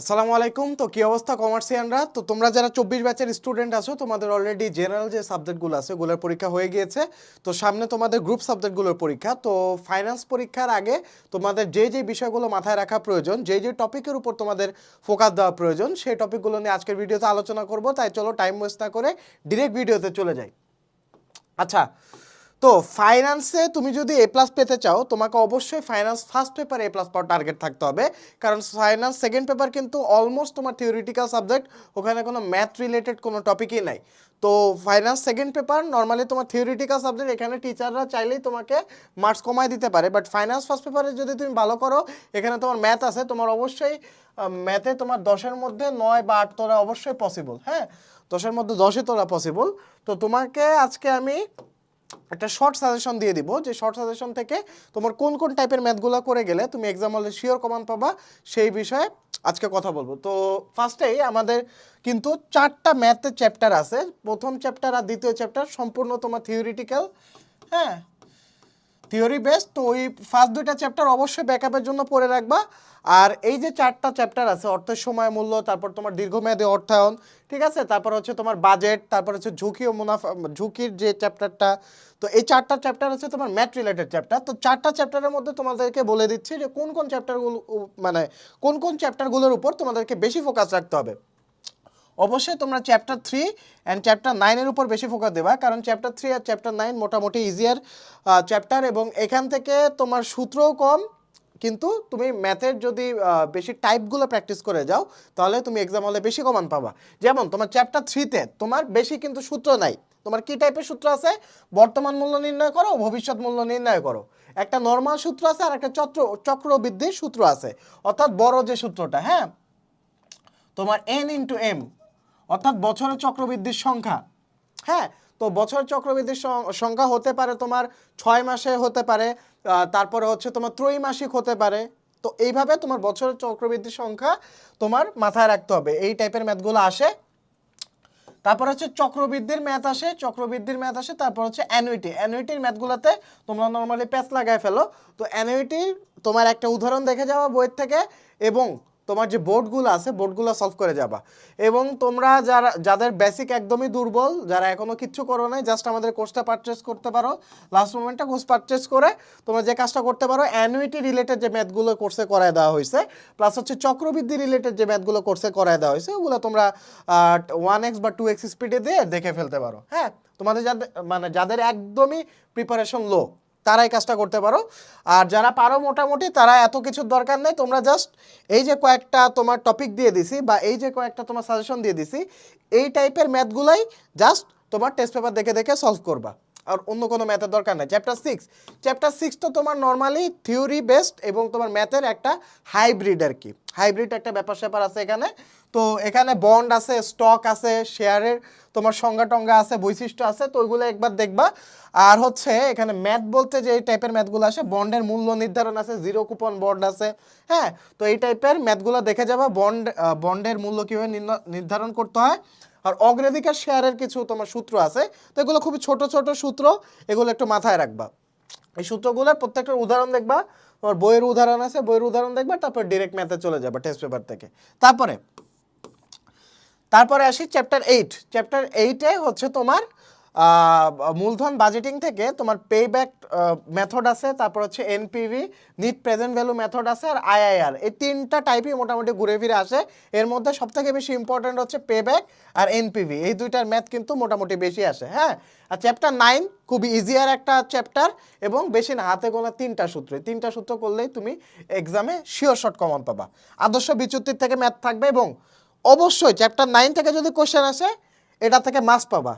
আসসালামু আলাইকুম। তো কি অবস্থা কমার্সিয়ানরা তো তোমরা যারা চব্বিশ ব্যাচের স্টুডেন্ট আছো, তোমাদের অলরেডি জেনারেল যে সাবজেক্টগুলো আছে, ওগুলোর পরীক্ষা হয়ে গিয়েছে। তো সামনে তোমাদের গ্রুপ সাবজেক্টগুলোর পরীক্ষা। তো ফাইন্যান্স পরীক্ষার আগে তোমাদের যে যে বিষয়গুলো মাথায় রাখা প্রয়োজন, যে যে টপিকের উপর তোমাদের ফোকাস দেওয়া প্রয়োজন, সেই টপিকগুলো নিয়ে আজকের ভিডিওতে আলোচনা করব। তাই চলো টাইম ওয়েস্ট না করে ডিরেক্ট ভিডিওতে চলে যাই। আচ্ছা তো ফাইন্যান্সে তুমি যদি এ প্লাস পেতে চাও, তোমাকে অবশ্যই ফাইন্যান্স ফার্স্ট পেপারে এ প্লাস পাওয়ার টার্গেট থাকতে হবে। কারণ ফাইন্যান্স সেকেন্ড পেপার কিন্তু অলমোস্ট তোমার থিওরিটিক্যাল সাবজেক্ট ওখানে কোনো ম্যাথ রিলেটেড কোনো টপিকই নাই। তো ফাইন্যান্স সেকেন্ড পেপার নর্মালি তোমার থিওরিটিক্যাল সাবজেক্ট এখানে টিচাররা চাইলেই তোমাকে মার্কস কমায় দিতে পারে। বাট ফাইন্যান্স ফার্স্ট পেপারে যদি তুমি ভালো করো, এখানে তোমার ম্যাথ আছে, তোমার অবশ্যই ম্যাথে তোমার দশের মধ্যে নয় বা আট তোলা অবশ্যই পসিবল হ্যাঁ? দশের মধ্যে দশে তোলা পসিবল তো তোমাকে আজকে আমি একটা শর্ট সাজেশন দিয়ে দিব যে শর্ট সাজেশন থেকে তোমার কোন কোন টাইপের ম্যাথগুলো করে গেলে তুমি এক্সাম হলে শিওর কমান পাবা, সেই বিষয়ে আজকে কথা বলব। তো ফার্স্টেই আমাদের কিন্তু চারটা ম্যাথের চ্যাপ্টার আছে। প্রথম চ্যাপ্টার আর দ্বিতীয় চ্যাপ্টার সম্পূর্ণ তোমার থিওরিটিক্যাল হ্যাঁ? থিওরি বেস তো ওই ফার্স্ট দুইটা চ্যাপ্টার অবশ্যই ব্যাকআপের জন্য পড়ে রাখবা। আর এই যে চারটা চ্যাপ্টার আছে, অর্থের সময় মূল্য, তারপর তোমার দীর্ঘমেয়াদী অর্থায়ন, ঠিক আছে? তারপর হচ্ছে তোমার বাজেট তারপর হচ্ছে ঝুঁকি ও মুনাফা, ঝুঁকির যে চ্যাপ্টারটা তো এই চারটা চ্যাপ্টার হচ্ছে তোমার ম্যাথ রিলেটেড চ্যাপ্টার তো চারটা চ্যাপ্টারের মধ্যে তোমাদেরকে বলে দিচ্ছি যে কোন কোন চ্যাপ্টারগুলো মানে কোন কোন চ্যাপ্টারগুলোর উপর তোমাদেরকে বেশি ফোকাস রাখতে হবে। অবশ্যই তোমরা চ্যাপ্টার থ্রি অ্যান্ড চ্যাপ্টার নাইনের উপর বেশি ফোকাস দেবা, কারণ চ্যাপ্টার থ্রি আর চ্যাপ্টার নাইন মোটামুটি ইজিয়ার চ্যাপ্টার এবং এখান থেকে তোমার সূত্রও কম, কিন্তু তুমি ম্যাথের যদি বেশি টাইপগুলো প্র্যাকটিস করে যাও, তাহলে তুমি এক্সাম হলে বেশি কমান পাবা। যেমন তোমার চ্যাপ্টার থ্রিতে তোমার বেশি কিন্তু সূত্র নাই। তোমার কি টাইপের সূত্র আছে? বর্তমান মূল্য নির্ণয় করো, ভবিষ্যৎ মূল্য নির্ণয় করো। একটা নর্মাল সূত্র আছে আর একটা চক্র চক্রবৃদ্ধির সূত্র আছে। অর্থাৎ বড় যে সূত্রটা হ্যাঁ? তোমার এন ইন্টু এম অর্থাৎ বছরের চক্রবৃদ্ধির সংখ্যা। হ্যাঁ তো বছরের চক্রবৃদ্ধির সংখ্যা হতে পারে তোমার ছয় মাসে হতে পারে তারপরে হচ্ছে তোমার ত্রৈমাসিক হতে পারে। তো এইভাবে তোমার বছরের চক্রবৃদ্ধির সংখ্যা তোমার মাথায় রাখতে হবে। এই টাইপের ম্যাথগুলো আসে। তারপর হচ্ছে চক্রবৃদ্ধির ম্যাথ আসে, চক্রবৃদ্ধির ম্যাথ আসে, তারপর হচ্ছে অ্যানুইটি অ্যানুইটির ম্যাথগুলোতে তোমরা নর্মালি প্যাচ লাগায় ফেলো। তো অ্যানুইটির তোমার একটা উদাহরণ দেখে যাওয়া বইয়ের থেকে এবং তোমার যে বোর্ডগুলো আছে বোর্ডগুলো সলভ করে যাবা। এবং তোমরা যারা, যাদের বেসিক একদমই দুর্বল, যারা এখনও কিচ্ছু করো নাই জাস্ট আমাদের কোর্সটা পারচেস করতে পারো। লাস্ট মোমেন্টটা কোর্স পারচেস করে তোমরা যে কাজটা করতে পারো অ্যানুইটি রিলেটেড যে ম্যাথগুলো কোর্সে করায় দেওয়া হয়েছে প্লাস হচ্ছে চক্রবৃদ্ধি রিলেটেড যে ম্যাথগুলো কোর্সে করায় দেওয়া হয়েছে, ওগুলো তোমরা ওয়ান এক্স বা টু এক্স স্পিডে দিয়ে দেখে ফেলতে পারো। হ্যাঁ তোমাদের যাদের মানে যাদের একদমই প্রিপারেশন লো তারা এই কাজটা করতে পারো। আর যারা পারো মোটামুটি, তারা এত কিছুর দরকার নেই। তোমরা জাস্ট এই যে কয়েকটা তোমার টপিক দিয়ে দিছি বা এই যে কয়েকটা তোমার সাজেশন দিয়ে দিছি, এই টাইপের ম্যাথগুলাই জাস্ট তোমার টেস্ট পেপার দেখে দেখে সলভ করবা। আর অন্য কোনো ম্যাথের দরকার নেই। চ্যাপ্টার সিক্স চ্যাপ্টার সিক্স তো তোমার নর্মালি থিওরি বেসড এবং তোমার ম্যাথের একটা হাইব্রিড আর কি। হাইব্রিড একটা ব্যাপার স্যাপার আছে এখানে। তো এখানে বন্ড আছে, স্টক আছে, শেয়ারের তোমার সংজ্ঞা টঙ্গা আছে, বৈশিষ্ট্য আছে, তো ওইগুলো একবার দেখবা। আর হচ্ছে এখানে ম্যাথ বলতে যে এই টাইপের ম্যাথগুলো আসে বন্ডের মূল্য নির্ধারণ আছে জিরো কুপন বন্ড আছে হ্যাঁ? তো এই টাইপের ম্যাথগুলো দেখে যাবা, বন্ড বন্ডের মূল্য কীভাবে নির্ধারণ করতে হয়। আর অগ্রাধিকার শেয়ারের কিছু তোমার সূত্র আছে, তো এগুলো খুবই ছোট ছোট সূত্র, এগুলো একটু মাথায় রাখবা। এই সূত্রগুলোর প্রত্যেকটার উদাহরণ দেখবা। তোমার বইয়ের উদাহরণ আছে, বইয়ের উদাহরণ দেখবা, তারপর ডিরেক্ট ম্যাথে চলে যাবে টেস্ট পেপার থেকে। তারপরে তারপরে আসি চ্যাপ্টার এইট চ্যাপ্টার এইটে হচ্ছে তোমার মূলধন বাজেটিং থেকে তোমার পে ব্যাক মেথড আছে, তারপর হচ্ছে NPV net present value method আছে আর আইআইআর এই তিনটা টাইপই মোটামুটি ঘুরে ফিরে আসে। এর মধ্যে সবথেকে বেশি ইম্পর্ট্যান্ট হচ্ছে পে ব্যাক আর এনপিভি এই দুইটার ম্যাথ কিন্তু মোটামুটি বেশি আসে হ্যাঁ? আর চ্যাপ্টার নাইন খুবই ইজিয়ার একটা চ্যাপ্টার এবং বেশি না, হাতে গোনা তিনটা সূত্র। তিনটা সূত্র করলেই তুমি এক্সামে শিওর শর্ট কমন পাবা। আদর্শ বিচ্যুতির থেকে ম্যাথ থাকবে এবং অবশ্যই চ্যাপ্টার নাইন থেকে যদি কোশ্চেন আসে, এটা থেকে মাস পাবা।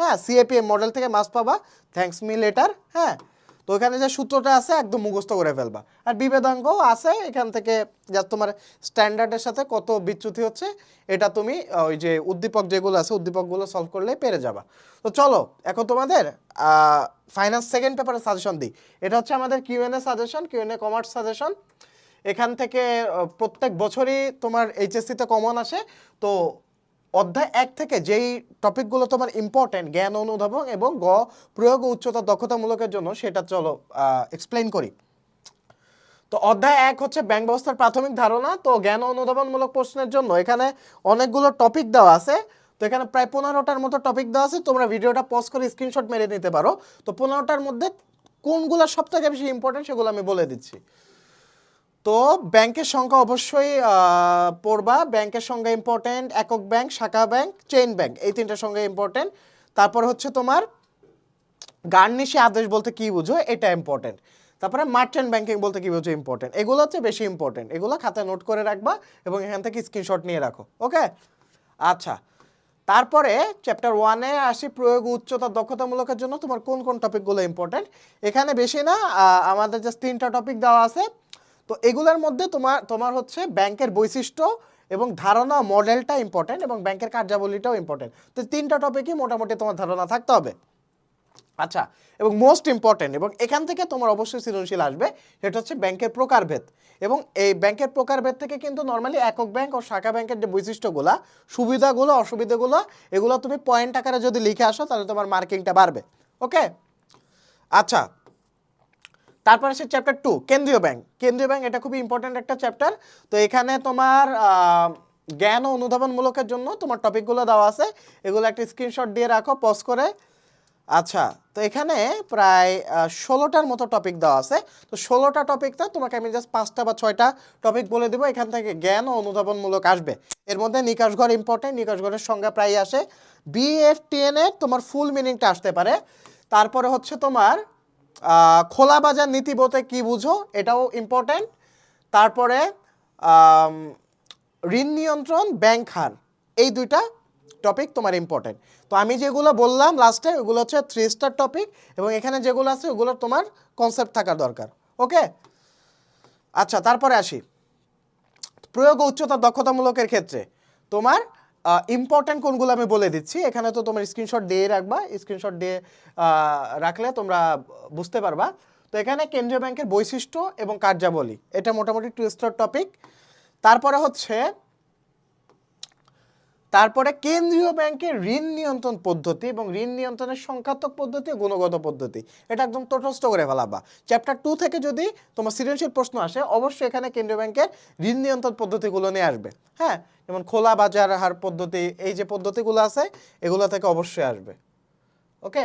হ্যাঁ সিএপিএম মডেল থেকে মাস পাবা থ্যাঙ্কস মি লেটার হ্যাঁ। তো এখানে যে সূত্রটা আছে, একদম মুখস্থ করে ফেলবা। আর বিবেদাঙ্গও আছে, এখান থেকে যা তোমার স্ট্যান্ডার্ডের সাথে কত বিচ্যুতি হচ্ছে, এটা তুমি ওই যে উদ্দীপক যেগুলো আছে, উদ্দীপকগুলো সলভ করলে পেরে যাবা। তো চলো, এখন তোমাদের ফাইন্যান্স সেকেন্ড পেপারে সাজেশন দিই। এটা হচ্ছে আমাদের QnA suggestion QnA commerce suggestion এখান থেকে প্রত্যেক বছরই তোমার এইচএসসিতে কমন আসে। তো অধ্যায় এক থেকে যেই টপিকগুলো তোমার ইম্পর্টেন্ট জ্ঞান, অনুধাবন এবং গ, প্রয়োগ, উচ্চতা, দক্ষতামূলকের জন্য সেটা চলো এক্সপ্লেন করি। তো অধ্যায় এক হচ্ছে ব্যাংক ব্যবস্থার প্রাথমিক ধারণা, তো জ্ঞান, অনুধাবনমূলক প্রশ্নের জন্য এখানে অনেকগুলো টপিক দেওয়া আছে। তো এখানে প্রায় পনেরোটার মতো টপিক দেওয়া আছে, তোমরা ভিডিওটা পজ করে স্ক্রিনশট মেরে নিতে পারো। তো পনেরোটার মধ্যে কোনগুলো সব থেকে বেশি ইম্পর্টেন্ট সেগুলো আমি বলে দিচ্ছি। তো ব্যাংকের সংখ্যা অবশ্যই পড়বা। ব্যাংকের সংখ্যা ইম্পর্টেন্ট একক ব্যাংক, শাখা ব্যাংক চেইন ব্যাংক। এই তিনটার সংখ্যা ইম্পর্টেন্ট তারপর হচ্ছে তোমার গার্নিশি আদেশ বলতে কি বুঝো? এটা ইম্পর্টেন্ট তারপরে মার্চেন্ট ব্যাংকিং বলতে কি বুঝো? ইম্পর্টেন্ট এগুলো হচ্ছে বেশি ইম্পর্টেন্ট এগুলো খাতায় নোট করে রাখবা এবং এখান থেকে স্ক্রিনশট নিয়ে রাখো। ওকে আচ্ছা। তারপরে চ্যাপ্টার ওয়ানে আসি প্রয়োগ ও উচ্চতার দক্ষতামূলকের জন্য। তোমার কোন কোন টপিকগুলো ইম্পর্টেন্ট এখানে বেশি না। আমাদের জাস্ট তিনটা টপিক দেওয়া আছে। তো এগুলোর মধ্যে তোমার তোমার হচ্ছে ব্যাংকের বৈশিষ্ট্য এবং ধারণা মডেলটা ইম্পর্টেন্ট এবং ব্যাংকের কার্যাবলীটাও ইম্পর্টেন্ট তো তিনটা টপিকই মোটামুটি তোমার ধারণা থাকতে হবে। আচ্ছা এবং মোস্ট ইম্পর্টেন্ট এবং এখান থেকে তোমার অবশ্যই সৃজনশীল আসবে, সেটা হচ্ছে ব্যাংকের প্রকারভেদ। এবং এই ব্যাংকের প্রকারভেদ থেকে কিন্তু নর্মালি একক ব্যাংক ও শাখা ব্যাংকের যে বৈশিষ্ট্যগুলো, সুবিধাগুলো, অসুবিধাগুলো, এগুলো তুমি পয়েন্ট আকারে যদি লিখে আসো, তাহলে তোমার মার্কিংটা বাড়বে। ওকে আচ্ছা তারপরে সে চ্যাপ্টার টু কেন্দ্রীয় ব্যাংক কেন্দ্রীয় ব্যাংক এটা খুবই ইম্পর্ট্যান্ট একটা চ্যাপ্টার তো এখানে তোমার জ্ঞান ও অনুধাবনমূলকের জন্য তোমার টপিকগুলো দেওয়া আছে। এগুলো একটা স্ক্রিনশট দিয়ে রাখো পজ করে। আচ্ছা তো এখানে প্রায় ষোলোটার মতো টপিক দেওয়া আছে। তো ষোলোটা টপিকটা তোমাকে আমি জাস্ট পাঁচটা বা ছয়টা টপিক বলে দেবো। এখান থেকে জ্ঞান ও অনুধাবনমূলক আসবে। এর মধ্যে নিকাশ ঘর ইম্পর্টেন্ট নিকাশ ঘরের সংজ্ঞা প্রায় আসে। বিএফটিএন এর তোমার ফুল মিনিংটা আসতে পারে। তারপরে হচ্ছে তোমার খোলা বাজার নীতি বলতে কি বুঝো? এটাও ইম্পর্টেন্ট তারপরে ঋণ নিয়ন্ত্রণ ব্যাংক হার, এই দুইটা টপিক তোমার ইম্পর্টেন্ট তো আমি যেগুলো বললাম লাস্টে ওগুলো হচ্ছে থ্রি স্টার টপিক এবং এখানে যেগুলো আছে, ওগুলো তোমার কনসেপ্ট থাকা দরকার ওকে আচ্ছা তারপরে আসি। প্রয়োগ উচ্চতা দক্ষতামূলকের ক্ষেত্রে, তোমার ইম্পর্টেন্ট কোনগুলো আমি বলে দিচ্ছি। এখানে তো তোমার স্ক্রিনশট দিয়ে রাখবা। স্ক্রিনশট দিয়ে রাখলে তোমরা বুঝতে পারবা। তো এখানে কেন্দ্রীয় ব্যাংকের বৈশিষ্ট্য এবং কার্যাবলী। এটা মোটামুটি টু স্টার টপিক তারপরে হচ্ছে তারপরে কেন্দ্রীয় ব্যাংকের ঋণ নিয়ন্ত্রণ পদ্ধতি এবং ঋণ নিয়ন্ত্রণের সংখ্যাত্মক পদ্ধতি গুণগত পদ্ধতি। এটা একদম তটস্থ করে ফেলাবা। চ্যাপ্টার টু থেকে যদি তোমার সৃজনশীল প্রশ্ন আসে, অবশ্যই এখানে কেন্দ্রীয় ব্যাংকের ঋণ নিয়ন্ত্রণ পদ্ধতিগুলো নিয়ে আসবে। হ্যাঁ? যেমন খোলা বাজার হার পদ্ধতি, এই যে পদ্ধতিগুলো আছে, এগুলো থেকে অবশ্যই আসবে। ওকে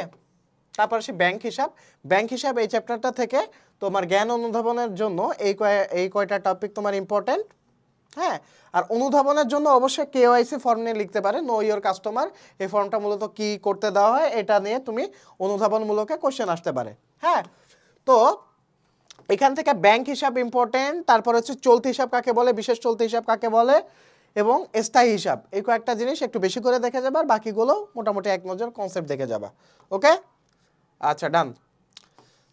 তারপর সে ব্যাংক হিসাব। ব্যাংক হিসাব এই চ্যাপ্টারটা থেকে তোমার জ্ঞান অনুধাবনের জন্য এই কয়, এই কয়টা টপিক তোমার ইম্পর্টেন্ট হ্যাঁ আর অনুধাবনের জন্য অবশ্যই কেওয়াইসি ফর্ম নিয়ে লিখতে পারে নো ইয়োর কাস্টমার এই ফর্মটা মূলত কি করতে দেওয়া হয়, এটা নিয়ে তুমি অনুধাবনমূলকে কোশ্চেন আসতে পারে হ্যাঁ? তো এখান থেকে ব্যাংক হিসাব ইম্পর্টেন্ট তারপর হচ্ছে চলতি হিসাব কাকে বলে, বিশেষ চলতি হিসাব কাকে বলে, এবং স্থায়ী হিসাব, এই কয়েকটা জিনিস একটু বেশি করে দেখে যাবে, আর বাকিগুলো মোটামুটি এক নজর কনসেপ্ট দেখে যাবা ওকে আচ্ছা ডান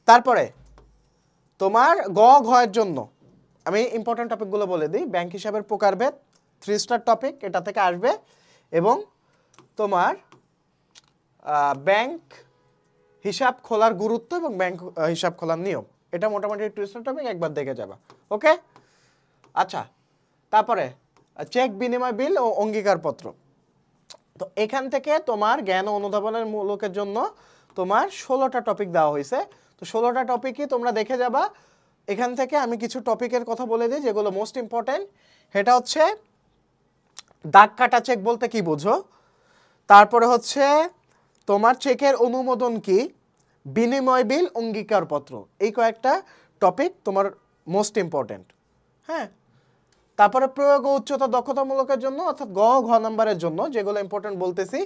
তারপরে তোমার গ ঘয়ের জন্য আমি ইম্পর্টেন্ট টপিকগুলো বলে দিই। ব্যাংক হিসাবের প্রকারভেদ থ্রি স্টার টপিক এটা থেকে আসবে। এবং তোমার ব্যাংক হিসাব খোলার গুরুত্ব এবং ব্যাংক হিসাব খোলার নিয়ম। এটা মোটামুটি টু স্টার টপিক একবার দেখে যাবা। ওকে? আচ্ছা তারপরে চেক বিনিময় বিল ও অঙ্গীকারপত্র। তো এখান থেকে তোমার জ্ঞান অনুধাবনের মূলকের জন্য তোমার ষোলোটা টপিক দেওয়া হয়েছে। তো ষোলোটা টপিকই তোমরা দেখে যাবা। এখান থেকে আমি কিছু টপিকের কথা বলে দিই, যেগুলো মোস্ট ইম্পর্টেন্ট সেটা হচ্ছে, দাগ কাটা চেক বলতে কি বোঝো? তারপরে হচ্ছে, তোমার চেকের অনুমোদন কি? বিনিময় বিল, অঙ্গীকারপত্র। এই কয়েকটা টপিক তোমার মোস্ট ইম্পর্টেন্ট হ্যাঁ? তারপরে প্রয়োগ উচ্চতা দক্ষতামূলকের জন্য, অর্থাৎ গ, ঘ নাম্বারের জন্য, যেগুলো ইম্পর্টেন্ট বলতেছি।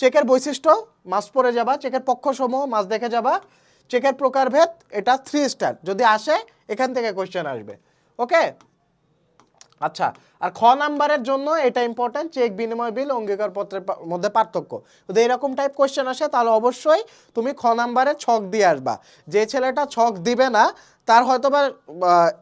চেকের বৈশিষ্ট্য, মাস পরে যাবা চেকের পক্ষসমূহ, মাস দেখে যাবা। চেকের প্রকারভেদ এটা থ্রি স্টার যদি আসে, এখান থেকে কোয়েশ্চেন আসবে। ওকে আচ্ছা আর খ নাম্বারের জন্য এটা ইম্পর্টেন্ট চেক বিনিময় বিল, অঙ্গীকারপত্রের মধ্যে পার্থক্য। যদি এরকম টাইপ কোয়েশ্চেন আসে, তাহলে অবশ্যই তুমি খ নাম্বারে ছক দিয়ে আসবা। যে ছেলেটা ছক দিবে না, তার হয়তো বা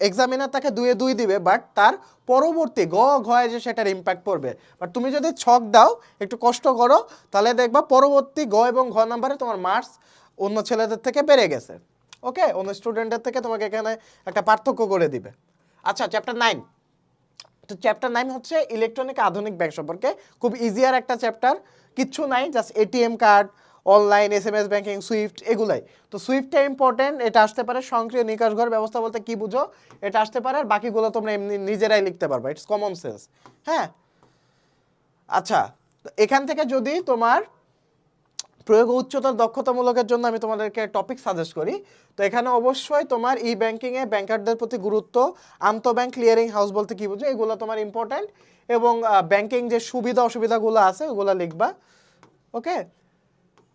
এক্সামিনার তাকে দুয়ে দুই দিবে বাট তার পরবর্তী গ ঘয়ে যে সেটার ইম্প্যাক্ট পড়বে। বাট তুমি যদি ছক দাও, একটু কষ্ট করো, তাহলে দেখবা পরবর্তী গ এবং ঘ নাম্বারে তোমার মার্কস অন্য ছেলেদের থেকে বেড়ে গেছে। ওকে অন্য স্টুডেন্টের থেকে তোমাকে এখানে একটা পার্থক্য করে দিবে। আচ্ছা চ্যাপ্টার নাইন তো চ্যাপ্টার নাইন হচ্ছে ইলেকট্রনিক আধুনিক ব্যাংক সম্পর্কে। খুব ইজিয়ার একটা চ্যাপ্টার কিচ্ছু নাই just ATM card online S M S banking SWIFT এগুলাই। তো সুইফটটা ইম্পর্টেন্ট এটা আসতে পারে সক্রিয় নিকাশ ঘর ব্যবস্থা বলতে কি বুঝো? এটা আসতে পারে আর বাকিগুলো তোমরা এমনি নিজেরাই লিখতে পারবে। ইটস কমন সেন্স হ্যাঁ? আচ্ছা এখান থেকে যদি তোমার প্রয়োগ উচ্চতর দক্ষতামূলকের জন্য আমি তোমাদেরকে টপিক সাজেস্ট করি। তো এখানে অবশ্যই তোমার ই ব্যাংকিংয়ে ব্যাংকারদের প্রতি গুরুত্ব আন্তঃব্যাংক ক্লিয়ারিং হাউস বলতে কী বুঝো এগুলো তোমার ইম্পর্ট্যান্ট এবং ব্যাংকিং যে সুবিধা অসুবিধাগুলো আছে ওগুলো লিখবা ওকে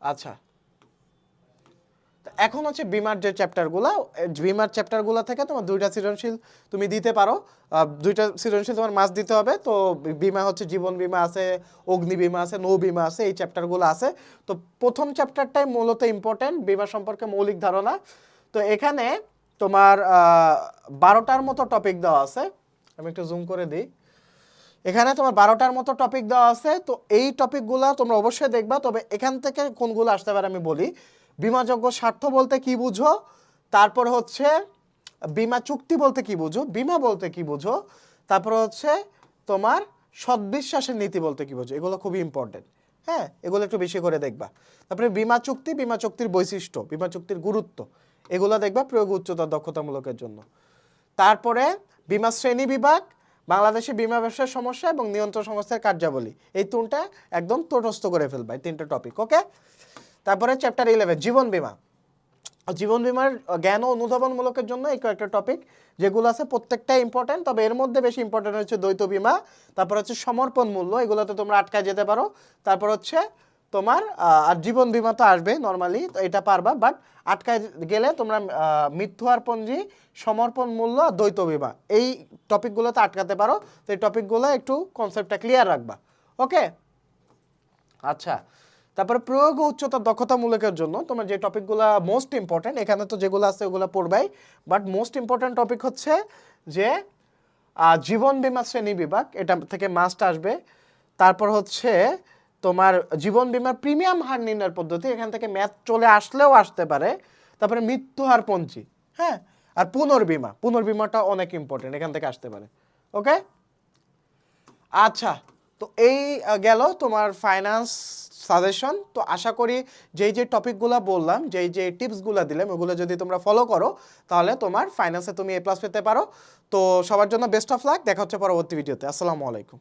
আচ্ছা। এখন হচ্ছে বিমার যে চ্যাপ্টারগুলো বিমার চ্যাপ্টারগুলো থেকে তোমার দুইটা সৃজনশীল তুমি দিতে পারো। দুইটা সৃজনশীল তোমার মাস দিতে হবে। তো বিমা হচ্ছে জীবন বিমা আছে, অগ্নি বিমা আছে, নৌ বিমা আছে, এই চ্যাপ্টারগুলো আছে। তো প্রথম চ্যাপ্টারটাই মূলত ইম্পর্টেন্ট বিমা সম্পর্কে মৌলিক ধারণা। তো এখানে তোমার বারোটার মতো টপিক দেওয়া আছে। আমি একটু জুম করে দিই। এখানে তোমার বারোটার মতো টপিক দেওয়া আছে। তো এই টপিকগুলো তোমরা অবশ্যই দেখবা। তবে এখান থেকে কোনগুলো আসতে পারে আমি বলি। বিমাযোগ্য স্বার্থ বলতে কি বুঝো? তারপর হচ্ছে, বিমা চুক্তি বলতে কি বুঝো? বিমা বলতে কি বুঝো? তারপর হচ্ছে তোমার সদ্বিশ্বাসের নীতি বলতে কি বুঝো? এগুলো খুবই ইম্পর্টেন্ট হ্যাঁ এগুলো একটু বেশি করে দেখবা। তারপরে বিমা চুক্তি, বিমা চুক্তির বৈশিষ্ট্য, বিমা চুক্তির গুরুত্ব, এগুলো দেখবা প্রয়োগ উচ্চতর দক্ষতামূলকের জন্য। তারপরে বিমা শ্রেণি বিভাগ, বাংলাদেশে বিমা ব্যবসার সমস্যা এবং নিয়ন্ত্রণ সংস্থার কার্যাবলী। এই তিনটা একদম তটস্থ করে ফেলবা, এই তিনটা টপিক ওকে তারপরে চ্যাপ্টার ইলেভেন জীবন বিমা। জীবন বিমার জ্ঞান ও অনুধাবনমূলকের জন্য এই কয়েকটা টপিক যেগুলো আছে প্রত্যেকটা ইম্পর্টেন্ট তবে এর মধ্যে বেশি ইম্পর্টেন্ট হচ্ছে দ্বৈত বিমা, তারপর হচ্ছে সমর্পণ মূল্য, এগুলোতে তোমরা আটকায় যেতে পারো। তারপর হচ্ছে তোমার আর জীবন বিমা তো আসবে নর্মালি তো এটা পারবা বাট আটকায় গেলে তোমরা মৃত্যু আর পঞ্জি, সমর্পণ মূল্য আর দ্বৈত বিমা, এই টপিকগুলোতে আটকাতে পারো। তো এই টপিকগুলো একটু কনসেপ্টটা ক্লিয়ার রাখবা। ওকে আচ্ছা। তারপরে প্রয়োগ ও উচ্চতর দক্ষতামূলকের জন্য তোমার যে টপিকগুলো মোস্ট ইম্পর্টেন্ট এখানে তো যেগুলো আছে ওগুলো পড়বাই বাট মোস্ট ইম্পর্টেন্ট টপিক হচ্ছে যে জীবন বিমা শ্রেণি বিভাগ, এটা থেকে মাস্ট আসবে। তারপর হচ্ছে তোমার জীবন বিমার প্রিমিয়াম হার নির্ণয়ের পদ্ধতি, এখান থেকে ম্যাথ চলে আসলেও আসতে পারে। তারপরে মৃত্যু হার পঞ্জি হ্যাঁ? আর পুনর্বিমা, পুনর্বিমাটা অনেক ইম্পর্টেন্ট এখান থেকে আসতে পারে। ওকে আচ্ছা তো এই গেল তোমার ফাইন্যান্স সাজেশন তো আশা করি যেই যে টপিকগুলো বললাম, যেই যে টিপসগুলো দিলাম, ওগুলো যদি তোমরা ফলো করো, তাহলে তোমার ফাইন্যান্সে তুমি এ প্লাস পেতে পারো। তো সবার জন্য বেস্ট অফ লাক দেখা হচ্ছে পরবর্তী ভিডিওতে আসসালামু আলাইকুম।